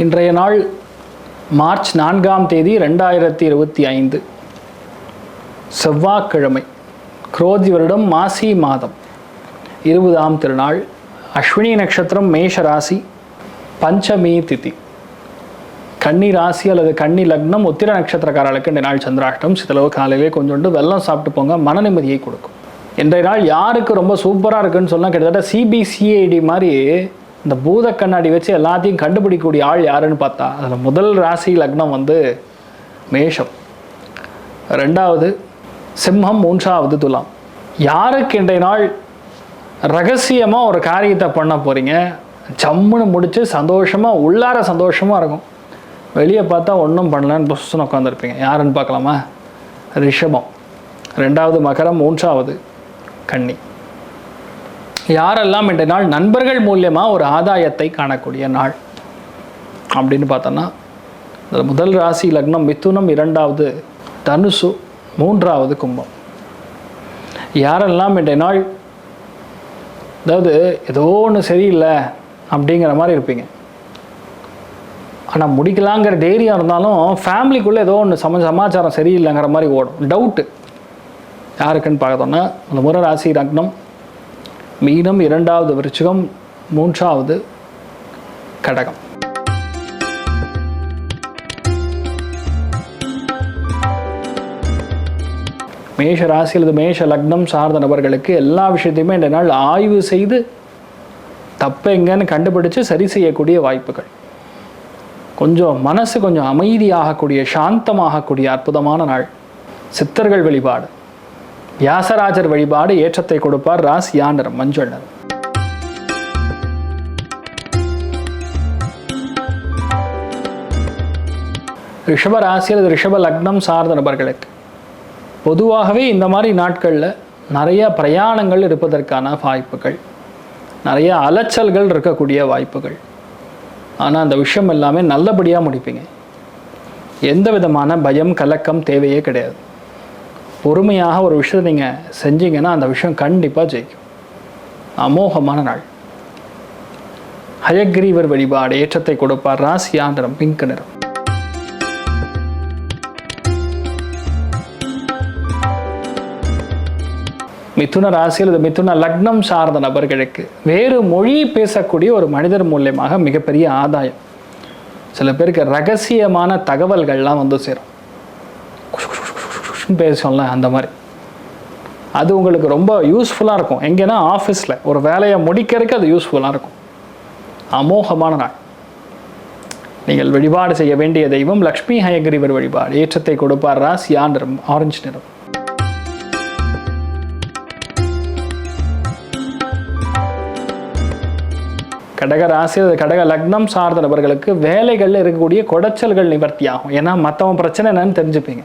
இன்றைய நாள் மார்ச் நான்காம் தேதி ரெண்டாயிரத்தி இருபத்தி ஐந்து. செவ்வாய்க்கிழமை குரோதி வருடம் மாசி மாதம். இருபதாம் திருநாள் அஸ்வினி நட்சத்திரம் மேஷ ராசி பஞ்சமி திதி. கன்னி ராசி அல்லது கன்னி லக்னம் உத்திர நட்சத்திரக்காரர்களுக்கு இந்த நாள் சந்திராஷ்டம் சிதளவு காலையிலே கொஞ்சோண்டு வெள்ளம் சாப்பிட்டு போங்க மன நிம்மதியை கொடுக்கும். இன்றைய நாள் யாருக்கு ரொம்ப சூப்பராக இருக்குன்னு சொன்னால் கிட்டத்தட்ட சிபிசிஐடி மாதிரி இந்த பூத கண்ணாடி வச்சு எல்லாத்தையும் கண்டுபிடிக்கக்கூடிய ஆள் யாருன்னு பார்த்தா அதில் முதல் ராசி லக்னம் வந்து மேஷம். ரெண்டாவது சிம்மம் மூன்றாவது துலாம். யாருக்கு இன்றைய நாள் ரகசியமாக ஒரு காரியத்தை பண்ண போகிறீங்க ஜம்முன்னு முடித்து சந்தோஷமாக உள்ளார சந்தோஷமாக இருக்கும். வெளியே பார்த்தா ஒன்றும் பண்ணலன்னு புசுன்னு உட்காந்துருப்பீங்க யாருன்னு பார்க்கலாமா? ரிஷபம். ரெண்டாவது மகரம் மூன்றாவது கன்னி. யாரெல்லாம் இன்றைய நாள் நண்பர்கள் மூலியமாக ஒரு ஆதாயத்தை காணக்கூடிய நாள் அப்படின்னு பார்த்தோன்னா முதல் ராசி லக்னம் மிதுனம் இரண்டாவது தனுசு மூன்றாவது கும்பம். யாரெல்லாம் இன்றைய நாள் அதாவது ஏதோ ஒன்று சரியில்லை அப்படிங்கிற மாதிரி இருப்பீங்க. ஆனால் முடிக்கலாங்கிற தைரியம் இருந்தாலும் ஃபேமிலிக்குள்ளே ஏதோ ஒன்று சம சமாச்சாரம் சரியில்லைங்கிற மாதிரி ஓடும். டவுட்டு யாருக்குன்னு பார்த்தோன்னா அந்த முறை ராசி லக்னம் மீனம் இரண்டாவது விருச்சிகம் மூன்றாவது கடகம். மேஷ ராசி அல்லது மேஷ லக்னம் சார்ந்த நபர்களுக்கு எல்லா விஷயத்தையுமே இந்த நாள் ஆய்வு செய்து தப்பு எங்கன்னு கண்டுபிடிச்சு சரி செய்யக்கூடிய வாய்ப்புகள். கொஞ்சம் மனசு கொஞ்சம் அமைதியாகக்கூடிய சாந்தமாகக்கூடிய அற்புதமான நாள். சித்தர்கள் வழிபாடு. வியாசராஜர் வழிபாடு ஏற்றத்தை கொடுப்பார் ராசியா நிறம் மஞ்சள். நிறம் ரிஷப ராசி அல்லது ரிஷப லக்னம் சார்ந்த நபர்களுக்கு பொதுவாகவே இந்த மாதிரி நாட்களில் நிறைய பிரயாணங்கள் இருப்பதற்கான வாய்ப்புகள் நிறைய அலைச்சல்கள் இருக்கக்கூடிய வாய்ப்புகள். ஆனால் அந்த விஷயம் எல்லாமே நல்லபடியாக முடிப்பீங்க. எந்த விதமான பயம் கலக்கம் தேவையே கிடையாது. பொறுமையாக ஒரு விஷயத்தை நீங்கள் செஞ்சீங்கன்னா அந்த விஷயம் கண்டிப்பாக ஜெயிக்கும். அமோகமான நாள். ஹயக்ரீவர் வழிபாடு ஏற்றத்தை கொடுப்பார். ராசி ஆந்திரம் பிங்க் நிறம். மிதுன ராசியில் இது மிதுன லக்னம் சார்ந்த நபர்களுக்கு வேறு மொழி பேசக்கூடிய ஒரு மனிதர் மூலியமாக மிகப்பெரிய ஆதாயம். சில பேருக்கு ரகசியமான தகவல்கள்லாம் வந்து சேரும். பேசோம்ல அந்த மாதிரி. அது உங்களுக்கு ரொம்ப யூஸ்ஃபுல்லாக இருக்கும். எங்கேனா ஆஃபீஸில் ஒரு வேலையை முடிக்கிறதுக்கு அது யூஸ்ஃபுல்லாக இருக்கும். அமோகமான நாள். நீங்கள் வழிபாடு செய்ய வேண்டிய தெய்வம் லக்ஷ்மி ஹயகிரிவர் வழிபாடு. ஏற்றத்தை கொடுப்பார் ராசியா நிறம் ஆரஞ்சு நிறம். கடக ராசி அது கடக லக்னம் சார்ந்த நபர்களுக்கு வேலைகளில் இருக்கக்கூடிய குடைச்சல்கள் நிவர்த்தி ஆகும் ஏன்னா மற்றவன் பிரச்சனை என்னன்னு தெரிஞ்சுப்பீங்க.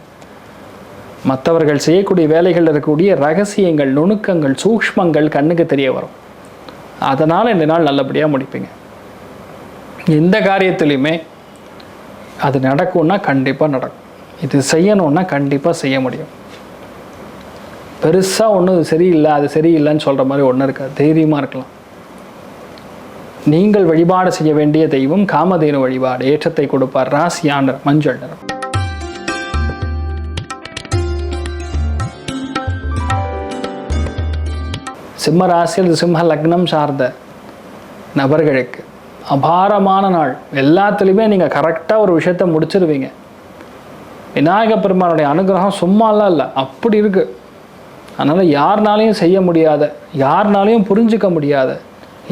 மற்றவர்கள் செய்யக்கூடிய வேலைகளில் இருக்கக்கூடிய ரகசியங்கள் நுணுக்கங்கள் சூக்ஷ்மங்கள் கண்ணுக்கு தெரிய வரும். அதனால் இந்த நாள் நல்லபடியாக முடிப்பீங்க. எந்த காரியத்துலையுமே அது நடக்கும்னா கண்டிப்பாக நடக்கும். இது செய்யணும்னா கண்டிப்பாக செய்ய முடியும். பெருசாக ஒன்றும் சரியில்லை அது சரியில்லைன்னு சொல்கிற மாதிரி ஒன்றும் இருக்காது. தைரியமாக இருக்கலாம். நீங்கள் வழிபாடு செய்ய வேண்டிய தெய்வம் காமதேனு வழிபாடு ஏற்றத்தை கொடுப்பார் ராசியான மஞ்சள் நிறம். சிம்ம ராசி அல்லது சிம்ம லக்னம் சார்ந்த நபர்களுக்கு அபாரமான நாள். எல்லாத்துலேயுமே நீங்கள் கரெக்டாக ஒரு விஷயத்த முடிச்சிருவீங்க. விநாயக பெருமானுடைய அனுகிரகம் சும்மாலாம் இல்லை அப்படி இருக்குது அதனால் யார்னாலையும் செய்ய முடியாத யார்னாலையும் புரிஞ்சுக்க முடியாத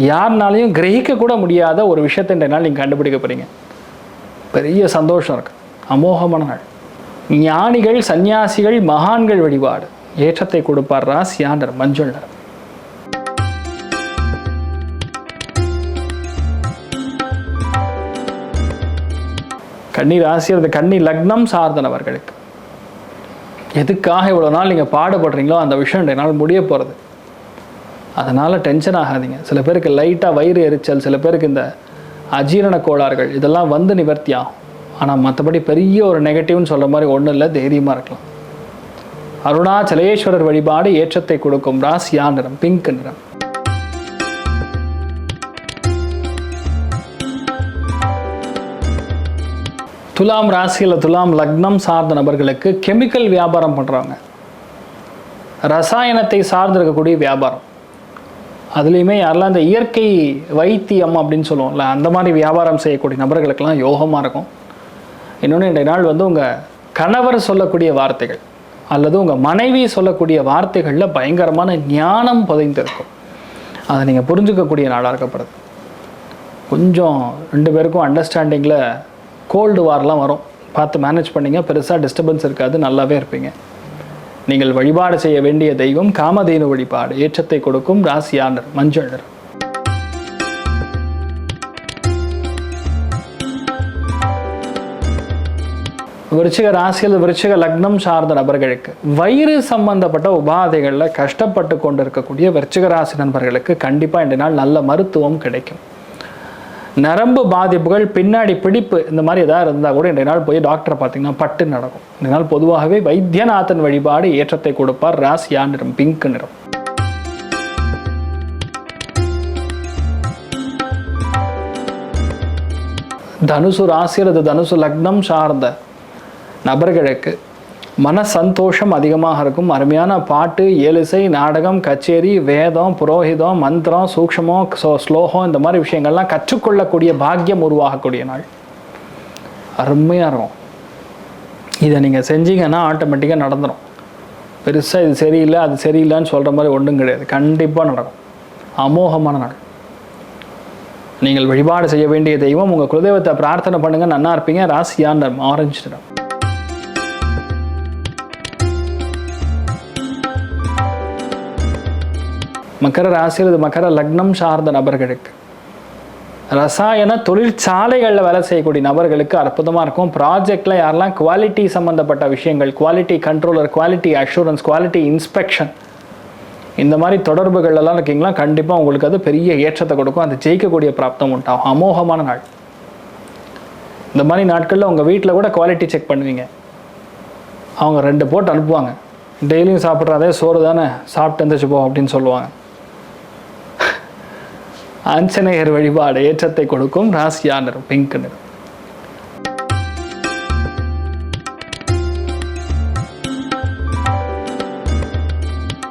யார்னாலையும் கிரகிக்க கூட முடியாத ஒரு விஷயத்தை நாள் நீங்கள் கண்டுபிடிக்க போகிறீங்க பெரிய சந்தோஷம் இருக்கு. அமோகமான நாள். ஞானிகள் சந்நியாசிகள் மகான்கள் வழிபாடு. ஏற்றத்தை கொடுப்பார் ராசியாண்டர் மஞ்சள் கன்னி ராசி அல்லது கன்னி லக்னம் சார்ந்தனவர்களுக்கு. எதுக்காக இவ்வளோ நாள் நீங்கள் பாடுபடுறீங்களோ அந்த விஷயம் என்னால் நாள் முடிய போகிறது அதனால் டென்ஷன் ஆகாதீங்க. சில பேருக்கு லைட்டாக வயிறு எரிச்சல் சில பேருக்கு இந்த அஜீரண கோளாறுகள் இதெல்லாம் வந்து நிவர்த்தி ஆகும். ஆனால் மற்றபடி பெரிய ஒரு நெகட்டிவ்னு சொல்கிற மாதிரி ஒன்றும் இல்லை தைரியமாக இருக்கலாம். அருணாச்சலேஸ்வரர் வழிபாடு ஏற்றத்தை கொடுக்கும். ராசியா நிறம் பிங்க் நிறம். துலாம் ராசியில் துலாம் லக்னம் சார்ந்த நபர்களுக்கு கெமிக்கல் வியாபாரம் பண்ணுறவங்க ரசாயனத்தை சார்ந்து இருக்கக்கூடிய வியாபாரம். அதுலேயுமே யாரெல்லாம் இந்த இயற்கை வைத்தியம் அப்படின்னு சொல்லுவோம்ல அந்த மாதிரி வியாபாரம் செய்யக்கூடிய நபர்களுக்கெல்லாம் யோகமாக இருக்கும். இன்னொன்று இன்றைய நாள் வந்து உங்கள் கணவர் சொல்லக்கூடிய வார்த்தைகள் அல்லது உங்கள் மனைவி சொல்லக்கூடிய வார்த்தைகளில் பயங்கரமான ஞானம் புதைந்திருக்கும். அதை நீங்கள் புரிஞ்சுக்கக்கூடிய நாளாக இருக்கப்படுது. கொஞ்சம் ரெண்டு பேருக்கும் அண்டர்ஸ்டாண்டிங்கில் கோல்டு வார்லாம் வரும். பார்த்து மேனேஜ் பண்ணிங்க. பெருசாக டிஸ்டர்பன்ஸ் இருக்காது. நல்லாவே இருப்பீங்க. நீங்கள் வழிபாடு செய்ய வேண்டிய தெய்வம் காமதேனு வழிபாடு. ஏற்றத்தை கொடுக்கும் ராசியானர் மஞ்சள் நிறம். விருச்சிக ராசியில் விருச்சிக லக்னம் சார்ந்த நபர்களுக்கு வயிறு சம்பந்தப்பட்ட உபாதைகளில் கஷ்டப்பட்டு கொண்டு இருக்கக்கூடிய விருச்சிக ராசி நண்பர்களுக்கு கண்டிப்பாக இந்த நாள் நல்ல மருத்துவம் கிடைக்கும். நரம்பு பாதிப்புகள் பின்னாடி பிடிப்பு இந்த மாதிரி ஏதாவது இருந்தால் கூட இன்றைய நாள் போய் டாக்டரை பார்த்தீங்கன்னா பட்டு நடக்கும். இந்த நாள் பொதுவாகவே வைத்தியநாதன் வழிபாடு ஏற்றத்தை கொடுப்பார். ராசியா நிறம் பிங்க் நிறம். தனுசு ராசி அல்லது தனுசு லக்னம் சார்ந்த நபர்களுக்கு மன சந்தோஷம் அதிகமாக இருக்கும். அருமையான பாட்டு ஏலிசை நாடகம் கச்சேரி வேதம் புரோஹிதம் மந்திரம் சூக்ஷமம் ஸ்லோகம் இந்த மாதிரி விஷயங்கள்லாம் கற்றுக்கொள்ளக்கூடிய பாக்கியம் உருவாகக்கூடிய நாள். அருமையாக இருக்கும். இதை நீங்கள் செஞ்சீங்கன்னா ஆட்டோமேட்டிக்காக நடந்துடும் பெருசாக இது சரியில்லை அது சரியில்லைன்னு சொல்கிற மாதிரி ஒன்றும் கிடையாது. கண்டிப்பாக நடக்கும். அமோகமான நாள். நீங்கள் வழிபாடு செய்ய வேண்டிய தெய்வம் உங்கள் குலதெய்வத்தை பிரார்த்தனை பண்ணுங்கள் நன்னா இருப்பீங்க. ராசியான் ஆரஞ்சு நிறம். மகர ராசி அல்லது மகர லக்னம் சார்ந்த நபர்களுக்கு. ரசாயன தொழிற்சாலைகளில் வேலை செய்யக்கூடிய நபர்களுக்கு அற்புதமாக இருக்கும். ப்ராஜெக்டில் யாரெல்லாம் குவாலிட்டி சம்மந்தப்பட்ட விஷயங்கள் quality controller quality assurance quality inspection இந்த மாதிரி தொடர்புகளெல்லாம் இருக்கீங்களா? கண்டிப்பாக உங்களுக்கு அது பெரிய ஏற்றத்தை கொடுக்கும். அது ஜெயிக்கக்கூடிய பிராப்தம் உண்டாகும். அமோகமான நாள். இந்த மாதிரி நாட்களில் உங்கள் வீட்டில் கூட குவாலிட்டி செக் பண்ணுவீங்க. அவங்க ரெண்டு போட்டு அனுப்புவாங்க. டெய்லியும் சாப்பிட்ற அதே சோறு தானே சாப்பிட்டு எந்திரிச்சு போ அப்படின்னு சொல்லுவாங்க. ஆஞ்சநேயர் வழிபாடு ஏற்றத்தை கொடுக்கும் ராசியா நிறம் பிங்க் நிறம்.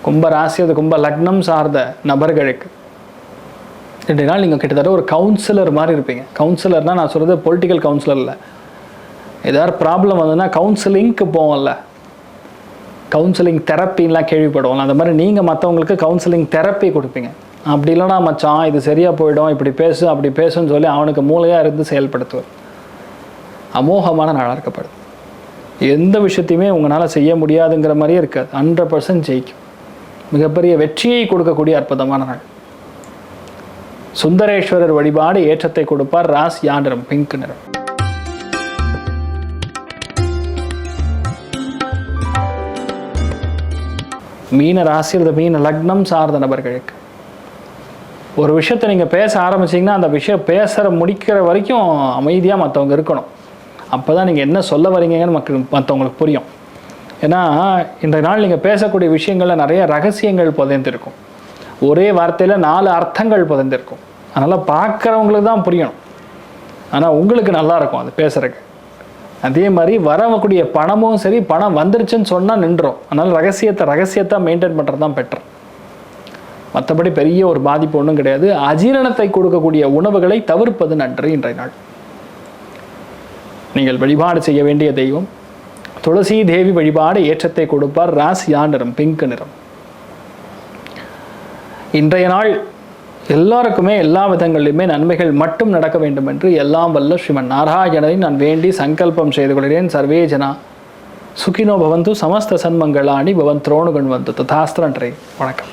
கும்ப ராசி அது கும்ப லக்னம் சார்ந்த நபர்களுக்கு. எப்படின்னா நீங்கள் கிட்டத்தட்ட ஒரு கவுன்சிலர் மாதிரி இருப்பீங்க. கவுன்சிலர்னால் நான் சொல்கிறது பொலிட்டிக்கல் கவுன்சிலர் இல்லை. ஏதாவது ப்ராப்ளம் வந்ததுன்னா கவுன்சிலிங்க்கு போவோம்ல. கவுன்சிலிங் தெரப்பின்லாம் கேள்விப்படுவோம் அந்த மாதிரி நீங்கள் மற்றவங்களுக்கு கவுன்சிலிங் தெரப்பி கொடுப்பீங்க. அப்படி இல்லைனா மச்சான் இது சரியாக போயிடும் இப்படி பேசு அப்படி பேசுன்னு சொல்லி அவனுக்கு மூளையாக இருந்து செயல்படுத்துவார். அமோகமான நாளாக இருக்கப்படுது. எந்த விஷயத்தையுமே உங்களால் செய்ய முடியாதுங்கிற மாதிரியே இருக்காது. ஹண்ட்ரட் பர்சன்ட் ஜெயிக்கும். மிகப்பெரிய வெற்றியை கொடுக்கக்கூடிய அற்புதமான நாள். சுந்தரேஸ்வரர் வழிபாடு ஏற்றத்தை கொடுப்பார். ராஸ் யாண்டிரம் பிங்க் நிறம். மீன ராசி அல்லது மீன லக்னம் சார்ந்த நபர்களுக்கு ஒரு விஷயத்தை நீங்கள் பேச ஆரம்பிச்சீங்கன்னா அந்த விஷயம் பேசுகிற முடிக்கிற வரைக்கும் அமைதியாக மற்றவங்க இருக்கணும். அப்போ தான் நீங்கள் என்ன சொல்ல வரீங்கன்னு மக்கள் மற்றவங்களுக்கு புரியும். ஏன்னா இந்த நாள் நீங்கள் பேசக்கூடிய விஷயங்களில் நிறைய ரகசியங்கள் புதைந்திருக்கும். ஒரே வார்த்தையில் நாலு அர்த்தங்கள் புதைந்திருக்கும். அதனால் பார்க்குறவங்களுக்கு தான் புரியணும். ஆனால் உங்களுக்கு நல்லா இருக்கும் அது பேசுறதுக்கு. அதே மாதிரி வரக்கூடிய பணமும் சரி பணம் வந்துருச்சுன்னு சொன்னால் நின்றோம். அதனால் ரகசியத்தை ரகசியத்தை மெயின்டைன் பண்ணுறது தான் பெட்டர் மற்றபடி பெரிய ஒரு பாதிப்பு ஒன்றும் கிடையாது. அஜீரணத்தை கொடுக்கக்கூடிய உணவுகளை தவிர்ப்பது நன்று இன்றைய நாள். நீங்கள் வழிபாடு செய்ய வேண்டிய தெய்வம். துளசி தேவி வழிபாடு ஏற்றத்தை கொடுப்பார். ராசியா நிறம் பிங்க் நிறம். இன்றைய நாள் எல்லாருக்குமே எல்லா விதங்களிலுமே நன்மைகள் மட்டும் நடக்க வேண்டும் என்று எல்லாம் வல்ல ஸ்ரீமன் நாராயணனை நான் வேண்டி சங்கல்பம் செய்து கொள்கிறேன். சர்வே ஜனா சுகினோ பவந்து சமஸ்த சன்மங்களாணி பவன் துரோணுகன் வந்து ததாஸ்திரன்றே வணக்கம்.